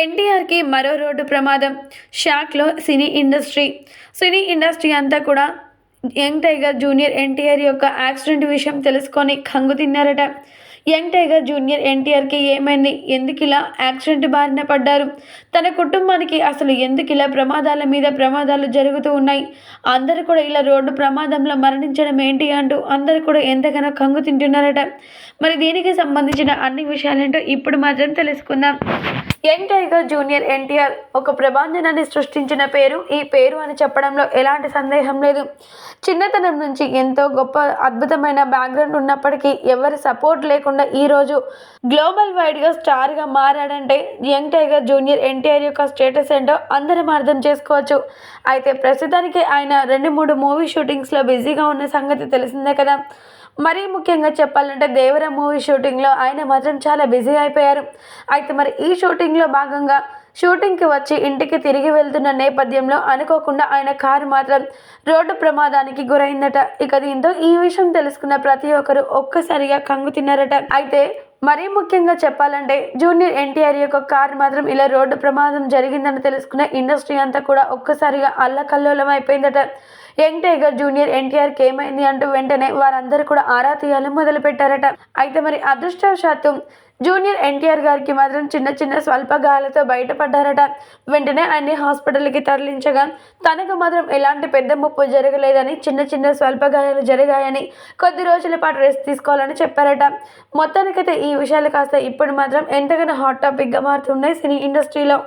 ఎన్టీఆర్కి మరో రోడ్డు ప్రమాదం. షాక్లో సినీ ఇండస్ట్రీ. సినీ ఇండస్ట్రీ అంతా కూడా యంగ్ టైగర్ జూనియర్ ఎన్టీఆర్ యొక్క యాక్సిడెంట్ విషయం తెలుసుకొని కంగు తిన్నారట. యంగ్ టైగర్ జూనియర్ ఎన్టీఆర్కి ఏమైంది? ఎందుకు ఇలా యాక్సిడెంట్ బారిన పడ్డారు? తన కుటుంబానికి అసలు ఎందుకు ఇలా ప్రమాదాల మీద ప్రమాదాలు జరుగుతూ ఉన్నాయి? అందరూ కూడా ఇలా రోడ్డు ప్రమాదంలో మరణించడం ఏంటి అంటూ అందరూ కూడా ఎంతగానో కంగు తింటున్నారట. మరి దీనికి సంబంధించిన అన్ని విషయాలేంటో ఇప్పుడు మాత్రం తెలుసుకుందాం. యంగ్ టైగర్ జూనియర్ ఎన్టీఆర్ ఒక ప్రభాంజనాన్ని సృష్టించిన పేరు. ఈ పేరు అని చెప్పడంలో ఎలాంటి సందేహం లేదు. చిన్నతనం నుంచి ఎంతో గొప్ప అద్భుతమైన బ్యాక్గ్రౌండ్ ఉన్నప్పటికీ ఎవరి సపోర్ట్ లేకుండా ఈరోజు గ్లోబల్ వైడ్గా స్టార్గా మారాడంటే యంగ్ టైగర్ జూనియర్ ఎన్టీఆర్ యొక్క స్టేటస్ ఏంటో అందరం అర్థం చేసుకోవచ్చు. అయితే ప్రస్తుతానికి ఆయన రెండు మూడు మూవీ షూటింగ్స్లో బిజీగా ఉన్న సంగతి తెలిసిందే కదా. మరీ ముఖ్యంగా చెప్పాలంటే దేవర మూవీ షూటింగ్లో ఆయన మాత్రం చాలా బిజీ అయిపోయారు. అయితే మరి ఈ షూటింగ్లో భాగంగా షూటింగ్కి వచ్చి ఇంటికి తిరిగి వెళ్తున్న నేపథ్యంలో అనుకోకుండా ఆయన కారు మాత్రం రోడ్డు ప్రమాదానికి గురైందట. ఇక దీంతో ఈ విషయం తెలుసుకున్న ప్రతి ఒక్కరు ఒక్కసారిగా కంగు తిన్నారట. అయితే మరీ ముఖ్యంగా చెప్పాలంటే జూనియర్ ఎన్టీఆర్ యొక్క కారు మాత్రం ఇలా రోడ్డు ప్రమాదం జరిగిందని తెలుసుకున్న ఇండస్ట్రీ అంతా కూడా ఒక్కసారిగా అల్లకల్లోలం అయిపోయిందట. యంగ్ టైగర్ జూనియర్ ఎన్టీఆర్కి ఏమైంది అంటూ వెంటనే వారందరూ కూడా ఆరా తీయాలని మొదలు పెట్టారట అయితే మరి అదృష్టవశాత్తు జూనియర్ ఎన్టీఆర్ గారికి మాత్రం చిన్న చిన్న స్వల్ప గాయాలతో బయటపడ్డారట. వెంటనే ఆయన్ని హాస్పిటల్కి తరలించగా తనకు మాత్రం ఎలాంటి పెద్ద ముప్పు జరగలేదని చిన్న చిన్న స్వల్ప గాయాలు జరిగాయని కొద్ది రోజుల పాటు రెస్ట్ తీసుకోవాలని చెప్పారట. మొత్తానికైతే ఈ విషయాలు కాస్త ఇప్పుడు మాత్రం ఎంతగానో హాట్ టాపిక్గా మారుతున్నాయి సినీ ఇండస్ట్రీలో.